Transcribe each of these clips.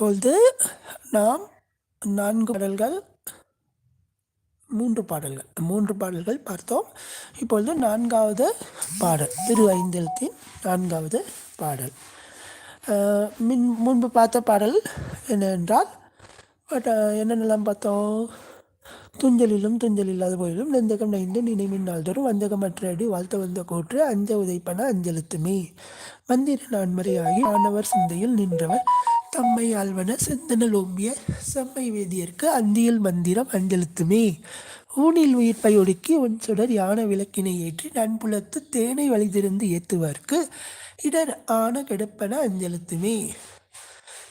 இப்பொழுது நாம் நான்கு பாடல்கள் மூன்று பாடல்கள் மூன்று பாடல்கள் பார்த்தோம். இப்பொழுது நான்காவது பாடல் திரு ஐந்தெழுத்தின் நான்காவது பாடல். மின் முன்பு பார்த்த பாடல் என்னென்றால் பட் என்னென்னலாம் பார்த்தோம்? துஞ்சலிலும் துஞ்சல் இல்லாத போயிலும் நெந்தகம் நைந்து நினைவின் நாள்தோறும் வந்தகமற்ற அடி வாழ்த்த வந்த கூற்று அஞ்ச உதைப்பன அஞ்செழுத்துமே மந்திர நான்மறையாகி ஆனவர் சிந்தையில் நின்றவர் தம்மை ஆழ்வன செந்தனல் ஓம்பிய செம்மை வேதியர்க்கு அந்தியல் மந்திரம் அஞ்சலுத்துமே. ஊனில் உயிர்ப்பை ஒடுக்கி உன் சுடர் யான விளக்கினை ஏற்றி நண்புலத்து தேனை வழிதிருந்து ஏத்துவார்க்கு இடர் ஆன கெடுப்பன அஞ்சலுத்துமே.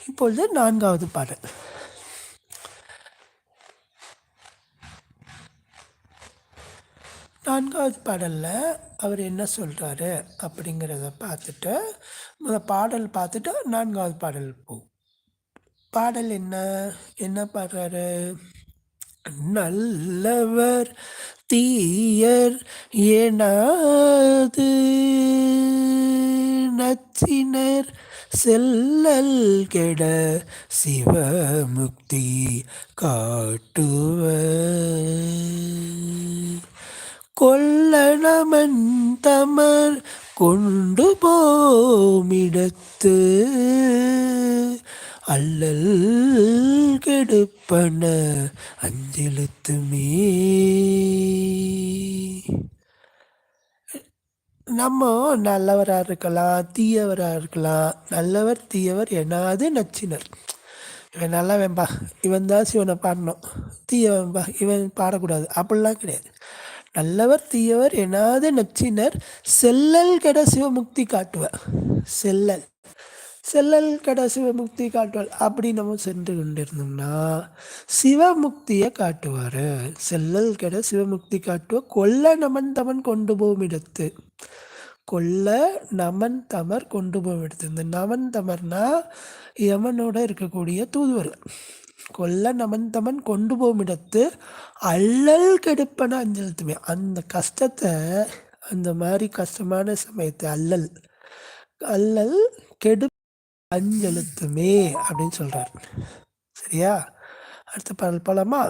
இப்பொழுது நான்காவது பாடல். நான்காவது பாடலில் அவர் என்ன சொல்கிறாரு அப்படிங்கிறத பார்த்துட்டு முதல் பாடல் பார்த்துட்டு நான்காவது பாடல் போ பாடல் என்ன? என்ன பாடுறாரு? நல்லவர் தீயர் ஏனாது. நச்சினர் செல்லல் கெட சிவமுக்தி காட்டுவ கொல்லணமன் தமர் கொண்டு போமிடத்து. அல்லல் கெடுப்பன அஞ்செழுத்துமே நம்ம நல்லவராக இருக்கலாம் தீயவராக இருக்கலாம். நல்லவர் தீயவர் என்னாது நச்சினர். இவன் நல்லா வேம்பா இவன் தான் சிவனை பாடணும். தீயவன்பா இவன் பாடக்கூடாது. அப்படிலாம் கிடையாது. நல்லவர் தீயவர் எனாது நச்சினர் செல்லல் கெட சிவமுக்தி காட்டுவர். செல்லல். செல்லல் கட சிவமுக்தி காட்டுவாள். அப்படி நம்ம சென்று கொண்டிருந்தோம்னா சிவமுக்தியை காட்டுவார். செல்லல் கெட சிவமுக்தி காட்டுவ. கொல்ல நமன் தமன் கொண்டு போகும் இடத்து. கொல்ல நமன் தமர் கொண்டு போகும் இடத்து. இந்த நமன் தமர்னா யமனோட இருக்கக்கூடிய தூதுவர். கொல்ல நமன் தமன் கொண்டு போகும் இடத்து அல்லல் கெடுப்பன அஞ்சலுத்துமே. அந்த கஷ்டத்தை அந்த மாதிரி கஷ்டமான சமயத்தை அல்லல் அல்லல் கெடு அஞ்செழுத்துமே அப்படின்னு சொல்கிறார் சரியா? அடுத்த பாடல் போலாமா?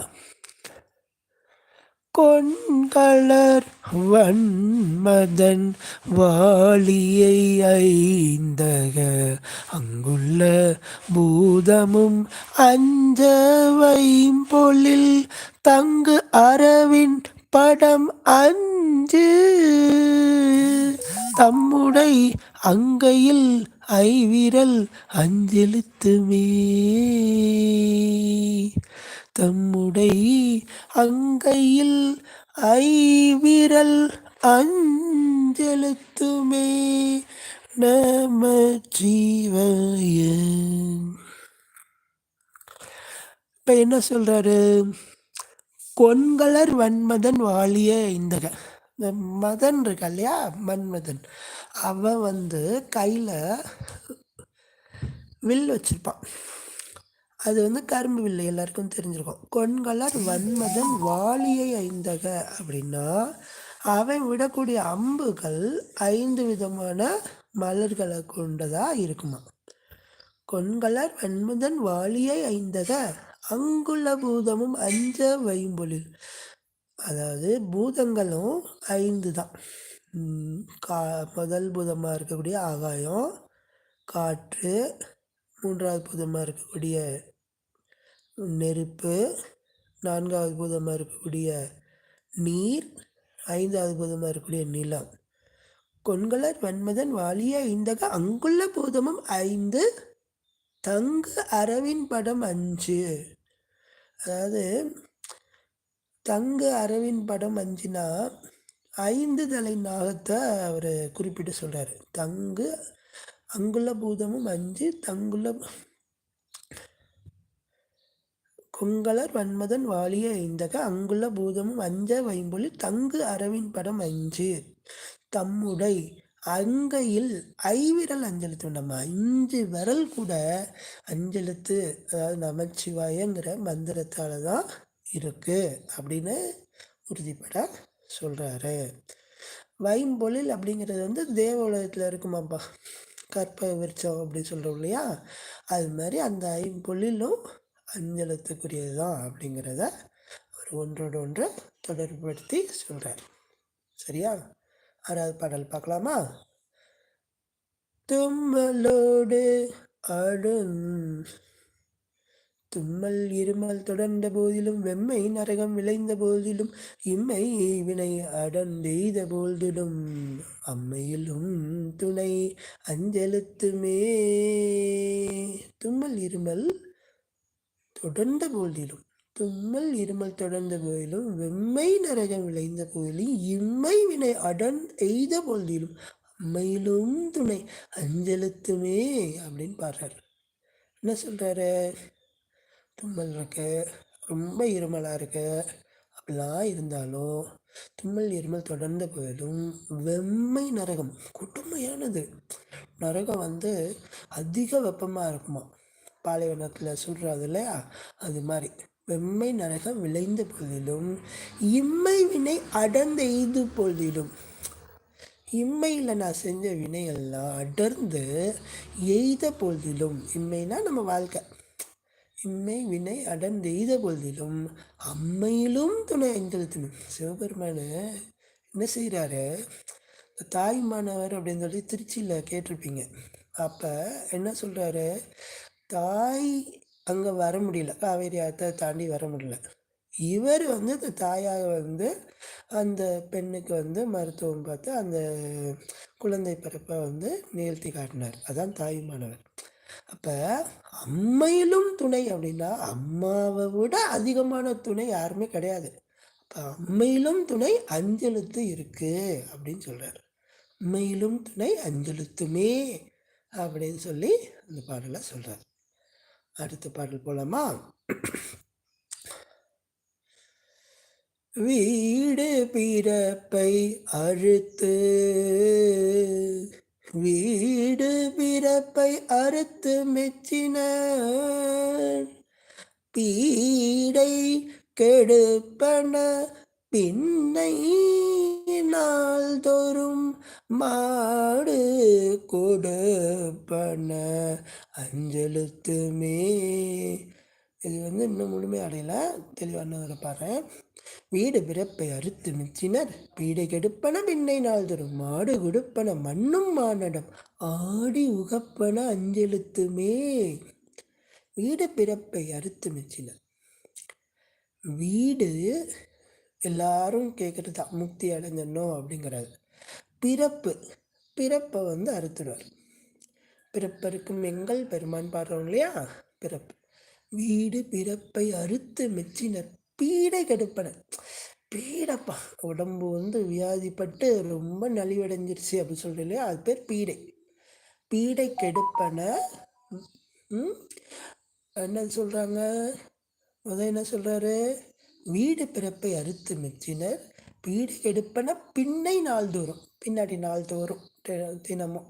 கொண்கலர் வன்மதன் வாலியை ஐந்தக அங்குள்ள பூதமும் அஞ்சவையும் பொழில் தங்கு அறவின் படம் அஞ்சு. தம்முடை அங்கையில் ஐவிரல் அஞ்செழுத்துமே தம்முடை அங்கையில் ஐவிரல் அஞ்செழுத்துமே நம ஜீவய இப்போ என்ன சொல்கிறாரு கொன்கலர் வன்மதன் வாழிய இந்தக இந்த மதன் இருக்கா இல்லையா? மன்மதன். அவன் வந்து கையில் வில் வச்சுருப்பான். அது வந்து கரும்பு வில்லு எல்லாருக்கும் தெரிஞ்சிருக்கும். கொண்கலர் வன்மதன் வாலியை ஐந்தக அப்படின்னா அவன் விடக்கூடிய அம்புகள் ஐந்து விதமான மலர்களை கொண்டதாக இருக்குமா கொண்கலர் வன்மதன் வாலியை ஐந்தக அங்குள்ள பூதமும் அஞ்ச வைம்பொழில். அதாவது பூதங்களும் ஐந்து தான் கா முதல் பூதமாக இருக்கக்கூடிய ஆகாயம் காற்று மூன்றாவது பூதமாக இருக்கக்கூடிய நெருப்பு நான்காவது பூதமாக இருக்கக்கூடிய நீர் ஐந்தாவது பூதமாக இருக்கக்கூடிய நிலம். கொண்கலர் வன்மதன் வாலிய ஐந்தக அங்குள்ள பூதமும் ஐந்து தங்கு அரவின் படம் அஞ்சு. அதாவது தங்கு அரவின் படம் அஞ்சுனா ஐந்து தலை நாகத்தை அவர் குறிப்பிட்டு சொல்கிறார் தங்கு அங்குள்ள பூதமும் அஞ்சு தங்குள்ள கொங்கலர் வன்மதன் வாலிய ஐந்தக அங்குள்ள பூதமும் அஞ்ச வைம்பொழி தங்கு அரவின் படம் அஞ்சு. தம்முடை அங்கையில் ஐவிரல் அஞ்செழுத்து நம்ம அஞ்சு விரல் கூட அஞ்செழுத்து அதாவது நமச்சிவாயங்கிற மந்திரத்தால் தான் இருக்குது அப்படின்னு உறுதிப்பட சொல்கிறாரு வைம்பொழில் அப்படிங்கிறது வந்து தேவ உலகத்தில் இருக்குமாப்பா. கற்ப விருச்சம் அப்படின்னு சொல்கிறோம் இல்லையா? அது மாதிரி அந்த ஐம்பொழிலும் அஞ்சலத்துக்குரியது தான் அப்படிங்கிறத அவர் ஒன்றோடு ஒன்று தொடர்புபடுத்தி சொல்கிறார் சரியா? ஆறாவது பாடல் பார்க்கலாமா? தும்மலோடு அடும் தும்மல் இருமல் தொடர்ந்த போதிலும் வெம்மை நரகம் விளைந்த போதிலும் இம்மை வினை அடந்தெய்த போதிலும் அம்மையிலும் துணை அஞ்செழுத்துமே தும்மல் இருமல் தொடர்ந்த போதிலும் தும்மல் இருமல் தொடர்ந்த போதிலும் வெம்மை நரகம் விளைந்த போதிலும் இம்மை வினை அடன் எய்த போதிலும் அம்மையிலும் துணை அஞ்செழுத்துமே அப்படின்னு பாடுறாரு. என்ன சொல்கிறாரு தும்மல் இருக்கு. ரொம்ப இருமலாக இருக்கு. அப்படிலாம் இருந்தாலும் தும்மல் இருமல் தொடர்ந்த போயிடும். வெம்மை நரகம் கொடுமையானது. நரகம் வந்து அதிக வெப்பமாக இருக்குமா? பாலைவனத்தில் சொல்கிறது இல்லையா? அது மாதிரி. வெம்மை நரகம் விளைந்த பொழுதிலும் இம்மை வினை அடர்ந்த எய்து பொழுதிலும் இம்மையில் நான் செஞ்ச வினைகள்லாம் அடர்ந்து எய்த பொழுதிலும் இம்மைனா நம்ம வாழ்க்கை. இம்மை வினை அடர்ந்தெய்த பொழுதிலும் அம்மையிலும் துணை ஐந்தெழுத்தினும். சிவபெருமான என்ன செய்கிறாரு தாய்மானவர் அப்படின்னு சொல்லி திருச்சியில் கேட்டிருப்பீங்க. அப்போ என்ன சொல்கிறாரு தாய் அங்கே வர முடியல. காவேரி ஆற்றை தாண்டி வர முடியல. இவர் வந்து அந்த தாயாக வந்து அந்த பெண்ணுக்கு வந்து மருத்துவம் பார்த்து அந்த குழந்தை பிறப்பை வந்து நிகழ்த்தி காட்டினார். அதான் தாய்மானவர் அப்போ அம்மையிலும் துணை அப்படின்னா அம்மாவை விட அதிகமான துணை யாருமே கிடையாது. அப்போ அம்மையிலும் துணை அஞ்செழுத்து இருக்குது அப்படின்னு சொல்கிறார் அம்மையிலும் துணை அஞ்செழுத்துமே அப்படின்னு சொல்லி அந்த பாடலை சொல்கிறார் அடுத்த பாடல் போலாமா? வீடு பிறப்பை அறுத்து வீடு பிறப்பை அறுத்து மெச்சின பீடை கெடுப்பன பின்னை நாள்தோறும் மாடு கொடுப்பன. அஞ்சலுத்துமே இது வந்து இன்னும் முழுமை அடையல. தெளிவான பாடுறேன் வீடு பிறப்பை அறுத்து மிச்சினர் வீடு கெடுப்பன பின்னை நாள் தரும் மாடு கொடுப்பன மண்ணும் மானடம். ஆடி உகப்பன அஞ்செழுத்துமே வீடு பிறப்பை அறுத்து மிச்சினர் வீடு எல்லாரும் கேட்குறது தான் முக்தி அடைஞ்சணும் அப்படிங்கிறது பிறப்பு பிறப்பை வந்து அறுத்துடுவார். பிறப்பருக்கும் எங்கள் பெருமான் பாடுறோம் இல்லையா? பிறப்பு. வீடு பிறப்பை அறுத்து மெச்சினர். பீடை கெடுப்பன பீடைப்பா உடம்பு வந்து வியாதிப்பட்டு ரொம்ப நலிவடைஞ்சிருச்சு அப்படின்னு சொல்கிறேன் இல்லையா? அது பேர் பீடை. பீடை கெடுப்பன என்ன சொல்கிறாங்க முதல் என்ன சொல்கிறாரு வீடு பிறப்பை அறுத்து மெச்சினர். பீடை கெடுப்பன பின்னை நாள்தோறும். பின்னாடி நாள்தோறும் தினமும்.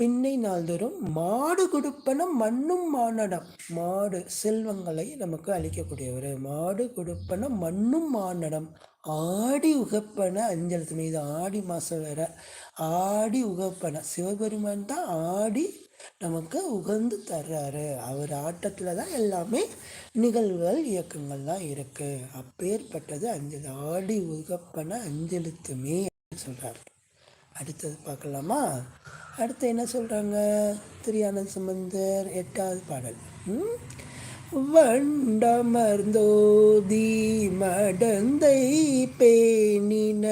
பின்னை நாள்தோறும் மாடு கொடுப்பன மண்ணும் மானடம். மாடு செல்வங்களை நமக்கு அளிக்கக்கூடியவர். மாடு கொடுப்பன மண்ணும் மானடம். ஆடி உகப்பன அஞ்சல் மீது ஆடி மாதம் வேற. ஆடி உகப்பன. சிவபெருமான் தான் ஆடி நமக்கு உகந்து தர்றாரு. அவர் ஆட்டத்தில் தான் எல்லாமே நிகழ்வுகள் இயக்கங்கள்லாம் இருக்குது அப்பேற்பட்டது அஞ்சல் ஆடி உகப்பன அஞ்சலுத்துமே சொல்கிறார் அடுத்தது பார்க்கலாமா? அடுத்து என்ன சொல்கிறாங்க திரியானந்த சம்பந்தர் எட்டாவது பாடல். வண்டமர்ந்தோதி மடந்தை பேணின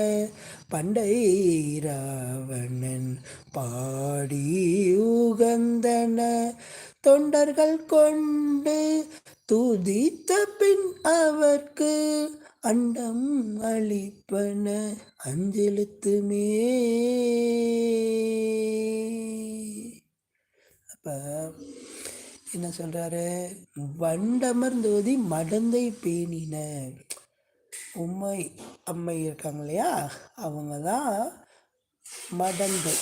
பண்டை ராவணன் பாடி உகந்தன தொண்டர்கள் கொண்டு துதித்த பின் அவர்க்கு அண்டம் அளிப்பன அஞ்செழுத்துமே. அப்போ என்ன சொல்கிறாரு வண்டமர்ந்தோதி மடந்தை பேணின உம்மை அம்மை இருக்காங்க இல்லையா? அவங்க தான் மடந்தை.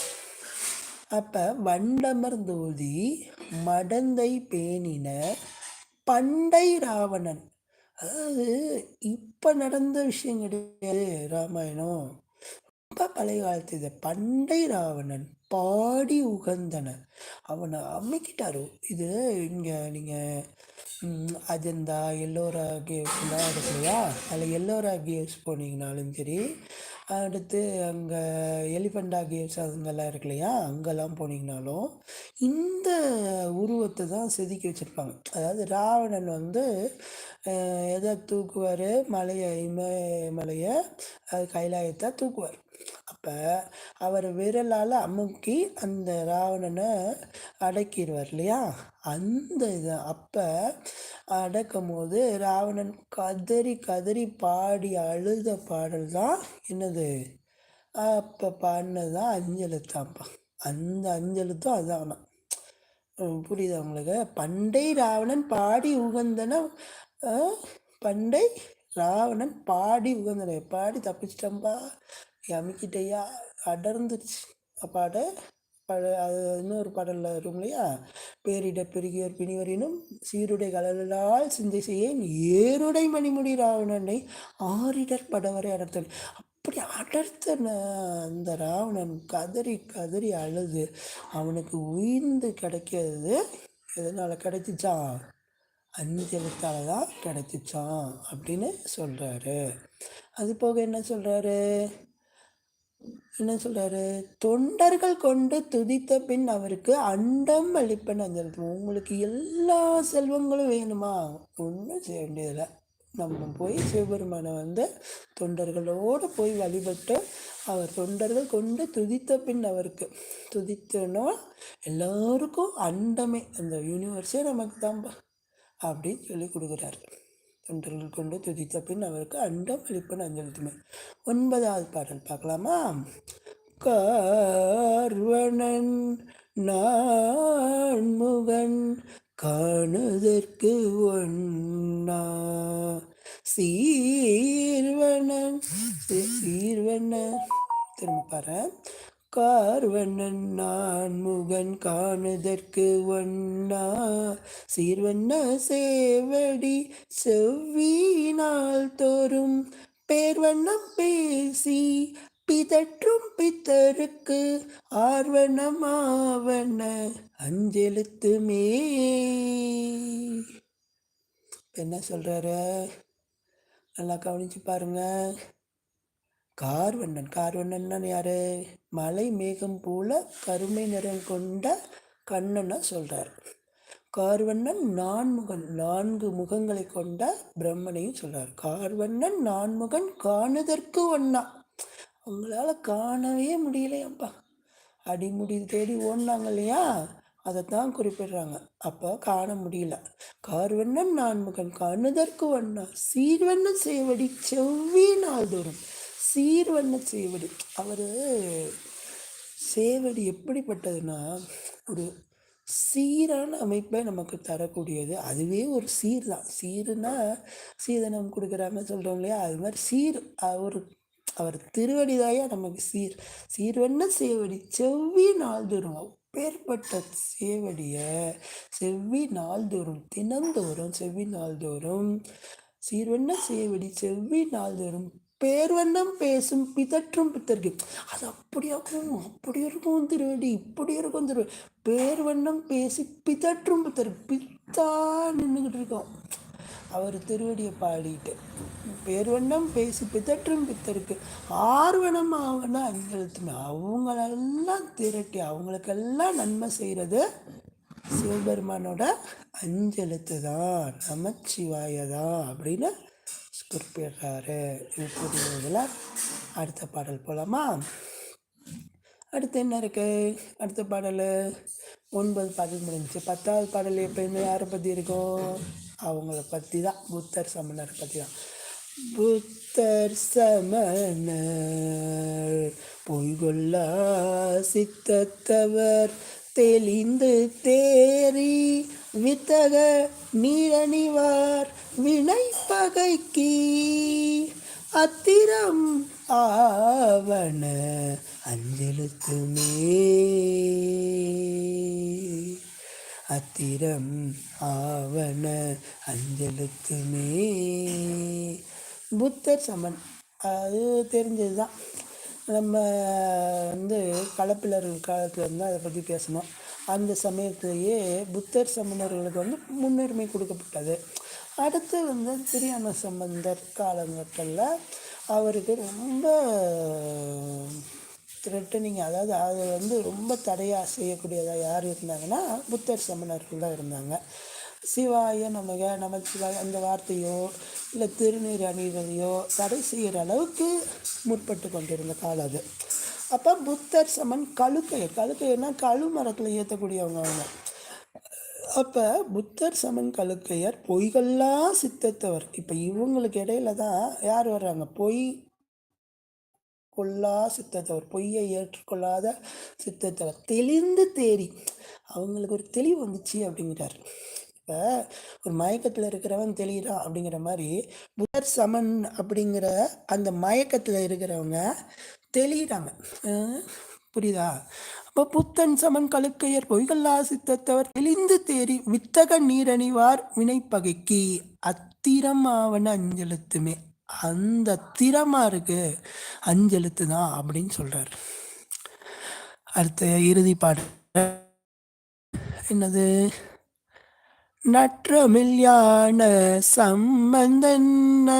அப்போ வண்டமர்ந்தோதி மடந்தை பேணின பண்டை ராவணன். அதாவது இப்போ நடந்த விஷயம் கிடையாது ராமாயணம். ரொம்ப பழைய காலத்து இது. பண்டை ராவணன். பாடி உகந்தன அவனை அமைக்கிட்டாரு. இது இங்கே நீங்கள் அஜந்தா எல்லோரா கேவ்ஸ்லாம் இருக்கு இல்லையா அதில் எல்லோரா கேவ்ஸ் போனீங்கனாலும் சரி அடுத்து அங்கே எலிஃபண்டா கேவ்ஸ் அதுங்கெல்லாம் இருக்கு இல்லையா அங்கெல்லாம் போனீங்கனாலும் இந்த உருவத்தை தான் செதுக்கி வச்சுருப்பாங்க. அதாவது ராவணன் வந்து எதை தூக்குவார்? மலையை இமயமலையை அது கைலாயத்தை தூக்குவார். அப்போ அவர் விரலால் அமுக்கி அந்த ராவணனை அடக்கிடுவார் இல்லையா? அந்த இது அப்போ அடக்கும் போது ராவணன் கதறி கதறி பாடி அழுத பாடல் தான் என்னது? அப்போ பாடினது தான் அந்த அஞ்சலுத்தும் அதான்? புரியுது உங்களுக்கு? பண்டை ராவணன் பாடி உகந்தன பண்டை ராவணன் பாடி உகந்தன. பாடி தப்பிச்சிட்டம்பா அமுக்கிட்டையா? அடர்ந்துருச்சு. பாட பட அது இன்னொரு பாடலில் இருக்கும் இல்லையா? பேரிட பெருகியோர் பிணிவரினும் சீருடை கலலால் சிந்தை செய்ய ஏருடை மணிமுடி ராவணனை ஆரிடர் படவரை அடர்த்தன் அப்படி அடர்த்தன அந்த ராவணன் கதறி கதறி அழுது அவனுக்கு உயிர்ந்து கிடைக்கிறது எதனால் கிடைச்சிச்சான் அஞ்செழுத்தால் தான் கிடைச்சிச்சான் அப்படின்னு சொல்கிறாரு அது போக என்ன சொல்கிறாரு என்ன சொல்கிறாரு தொண்டர்கள் கொண்டு துதித்த பின் அவருக்கு அண்டம் அளிப்பன் அந்த உங்களுக்கு எல்லா செல்வங்களும் வேணுமா? ஒன்றும் செய்ய வேண்டியதில்லை. நம்ம போய் சிவபெருமானை வந்து தொண்டர்களோடு போய் வழிபட்டு அவர் தொண்டர்கள் கொண்டு துதித்த பின் அவருக்கு துதித்தனோ எல்லோருக்கும் அண்டமே. அந்த யூனிவர்ஸே நமக்கு தான்ப்பா அப்படின்னு சொல்லி கொடுக்குறாரு. தொண்டர்கள் கொண்டு துதித்த பின் அவருக்கு அண்டம் அளிப்பன் அஞ்சலித்துமே. ஒன்பதாவது பாடல் பார்க்கலாமா? கார்வணன் நான்முகன் காணுதற்கு ஒன்னா. சீர்வனன் சீர்வன திரும்ப பாரு. கார்வண்ணன் நான் முகன் காணுதற்கு ஒன்னா சீர்வண்ண சேவடி செவ்வினால் தோறும் பேர்வண்ணம் பேசி பிதற்றும் பித்தருக்கு ஆர்வணம் அஞ்செழுத்துமே என்ன சொல்கிறாரு நல்லா கவனிச்சு பாருங்கள் கார்வண்ணன். கார்வண்ணன் யார்? மலை மேகம் போல கருமை நிறம் கொண்ட கண்ணனை சொல்கிறார் கார்வண்ணன் நான்முகன் நான்கு முகங்களை கொண்ட பிரம்மனையும் சொல்கிறார் கார்வண்ணன் நான்முகன் காணுதற்கு ஒன்னா அவங்களால காணவே முடியலையாப்பா. அடிமுடி தேடி ஓடினாங்க இல்லையா? அதைத்தான் குறிப்பிடுறாங்க. அப்போ காண முடியல. கார்வண்ணன் நான்முகன் காணுதற்கு ஒன்னா சீர்வண்ணன் சேவடி செவ்வி நாள்தோறும். சீர்வண்ண சேவடி அவர் சேவடி எப்படிப்பட்டதுன்னா ஒரு சீரான அமைப்பை நமக்கு தரக்கூடியது. அதுவே ஒரு சீர் தான் சீருனா சீதனம் கொடுக்குறாங்க சொல்கிறோம் இல்லையா? அது மாதிரி சீர். அவர் அவர் திருவடிதாயா நமக்கு சீர். சீர்வண்ண சேவடி செவ்வி நாள்தோறும் அப்பேற்பட்ட சேவடியை செவ்வி நாள்தோறும் தினந்தோறும் செவ்வி நாள்தோறும் சீர்வண்ண சேவடி செவ்வி நாள்தோறும் பேர்வண்ணம் பேசும் பிதற்றும் பித்தருக்கு. அது அப்படி இருக்கும் அப்படி இருக்கும் திருவடி. இப்படி இருக்கும் திருவடி பேர்வண்ணம் பேசி பிதற்றும் பித்தர். பித்தா நின்றுக்கிட்டு இருக்கோம் அவர் திருவடியை பாடிட்டு. பேர்வண்ணம் பேசி பிதற்றும் பித்தருக்கு. ஆர்வணம் ஆவன அஞ்செழுத்துமே அவங்களெல்லாம் திரட்டி அவங்களுக்கெல்லாம் நன்மை செய்கிறது சிவபெருமானோட அஞ்செழுத்து தான் நமச்சிவாய தான் அப்படின்னு குறிப்பிடுறாரு புரியுதுல அடுத்த பாடல் போகலாமா அடுத்து என்ன இருக்கு? அடுத்த பாடல். ஒன்பது பாடல் முடிஞ்சு. பத்தாவது பாடல் எப்பயுமே யாரை பற்றி இருக்கும் அவங்கள பற்றி தான். புத்தர் சமணர் பற்றி தான். புத்தர் சமணர் பொய்கொள்ளா சித்தத்தவர் தெளிந்து தேறி வித்தக நீரணிவார் வினை பகைக்கு. அத்திரம் ஆவண அஞ்செழுத்துமே அத்திரம் ஆவண அஞ்செழுத்துமே புத்தர் சமன். அது தெரிஞ்சது தான் நம்ம வந்து களப்பிலர்கள் காலத்தில் இருந்தால் அதை பற்றி பேசணும். அந்த சமயத்திலேயே புத்தர் சமணர்களுக்கு வந்து முன்னுரிமை கொடுக்கப்பட்டது. அடுத்து வந்து திரியான சம்பந்தர் காலங்கட்டத்தில் அவருக்கு ரொம்ப த்ரெட்டனிங் அதாவது அது வந்து ரொம்ப தடையாக செய்யக்கூடியதாக யார் இருந்தாங்கன்னா புத்தர் சமணர்கள் தான் இருந்தாங்க. சிவாய நமக நமச்சிவாய அந்த வார்த்தையோ இல்லை திருநீர் அணிவதையோ தடை செய்கிற அளவுக்கு முற்பட்டு கொண்டிருந்த காலம் அது. அப்போ புத்தர் சமன் கழுக்கை கழுக்கையர்னா கழு மரத்தில் ஏற்றக்கூடியவங்க அவங்க. அப்போ புத்தர் சமன் கழுக்கையர் பொய்கள்லாம் சித்தத்தவர். இப்போ இவங்களுக்கு இடையில தான் யார் வர்றாங்க? பொய் கொள்ளா சித்தத்தவர் பொய்யை ஏற்றுக்கொள்ளாத சித்தத்தவர். தெளிந்து தேறி அவங்களுக்கு ஒரு தெளிவு வந்துச்சு அப்படிங்கிறார். இப்போ ஒரு மயக்கத்தில் இருக்கிறவன் தெளிகிறான் அப்படிங்கிற மாதிரி புத்தர் சமன் அப்படிங்கிற அந்த மயக்கத்தில் இருக்கிறவங்க தெளிகிறாங்க புரியுதா? அப்போ புத்தன் சமன் கழுக்கையர் பொய்கல்லா சித்தத்தவர் தெளிந்து தேறி வித்தக நீரணிவார் வினைப்பகைக்கு. அத்திரம் ஆவன அஞ்செழுத்துமே. அந்த திறமா இருக்குது அஞ்செழுத்து தான் அப்படின்னு சொல்கிறார் அடுத்த இறுதி பாடு என்னது? நற்றமில்யான சம்பந்தன்ன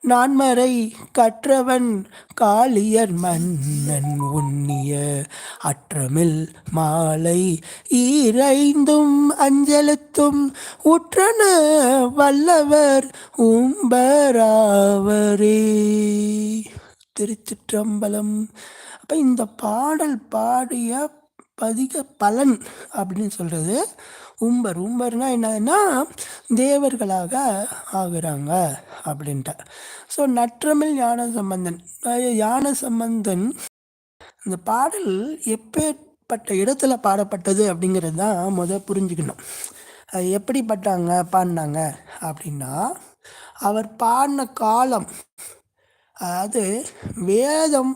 நான்மறை கற்றவன் காளியர் மன்னன் உண்ணிய அற்றமில் மாலை ஈரைந்தும் அஞ்சலுத்தும் உற்றன வல்லவர் உம்பராவரே. திருச்சிற்றம்பலம். அப்போ இந்த பாடல் பாடிய பதிக பலன் அப்படின்னு சொல்கிறது உம்பர் உம்பர்னால் என்னன்னா தேவர்களாக ஆகுறாங்க அப்படின்ட்டு. ஸோ நற்றமிழ் ஞான சம்பந்தன் ஞான சம்பந்தன் இந்த பாடல் எப்பேற்பட்ட இடத்துல பாடப்பட்டது அப்படிங்கிறது தான் முத புரிஞ்சுக்கணும். அது எப்படிப்பட்டாங்க பாடினாங்க அப்படின்னா அவர் பாடின காலம் அதாவது வேதம்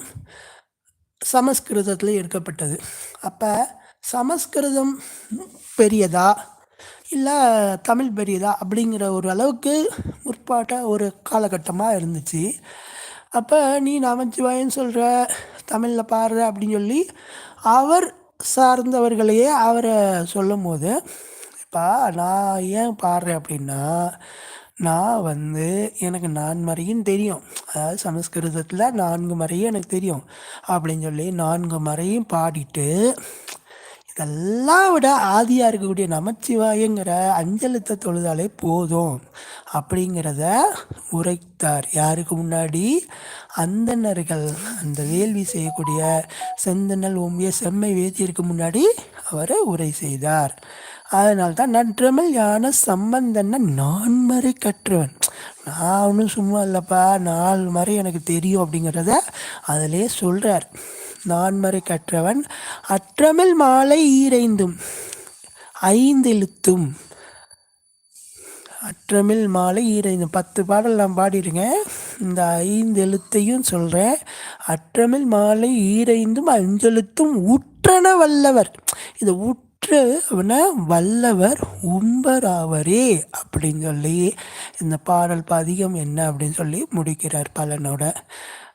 சமஸ்கிருதத்தில் எடுக்கப்பட்டது. அப்போ சமஸ்கிருதம் பெரியதா? இல்லை தமிழ் பெரியதா? அப்படிங்கிற ஒரு அளவுக்கு முற்பாட்ட ஒரு காலகட்டமாக இருந்துச்சு. அப்போ நீ நமச்சிவாயன்னு சொல்கிற தமிழில் பாடுற அப்படின்னு சொல்லி அவர் சார்ந்தவர்களையே அவரை சொல்லும் போது இப்போ நான் ஏன் பாடுறேன் அப்படின்னா நான் வந்து எனக்கு நான்மறையும் தெரியும். அதாவது சமஸ்கிருதத்தில் நான்கு மறையும் எனக்கு தெரியும். அப்படின்னு சொல்லி நான்கு மறையும் பாடிட்டு இதெல்லாம் விட ஆதியாக இருக்கக்கூடிய நமச்சிவாயங்கிற அஞ்சலத்தை தொழுதாலே போதும் அப்படிங்கிறத உரைத்தார். யாருக்கு முன்னாடி? அந்தனர்கள் அந்த வேள்வி செய்யக்கூடிய செந்தனல் ஓம்பிய செம்மை வேதியிற்கு முன்னாடி அவர் உரை செய்தார். அதனால்தான் தான் நன்றமல் யான சம்மந்தன்னா நான் மறை கற்றவன். நான் ஒன்றும் சும்மா இல்லைப்பா நாலு மறை எனக்கு தெரியும் அப்படிங்கிறத அதிலே சொல்கிறார் நான்மறை கற்றவன் அற்றமில் மாலை ஈரைந்தும் ஐந்தெழுத்தும். அற்றமில் மாலை ஈரைந்தும். பத்து பாடல் நான் பாடிருக்கேன் இந்த ஐந்து எழுத்தையும் சொல்கிறேன் அற்றமில் மாலை ஈரைந்தும் அஞ்செழுத்தும் உற்றன வல்லவர். இதை சுற்று அப்படின்னா வல்லவர் உம்பராவரே அப்படின்னு சொல்லி இந்த பாடல் பதிகம் என்ன அப்படின்னு சொல்லி முடிக்கிறார் பலனோட.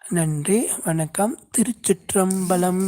நன்றி வணக்கம் திருச்சிற்றம்பலம்.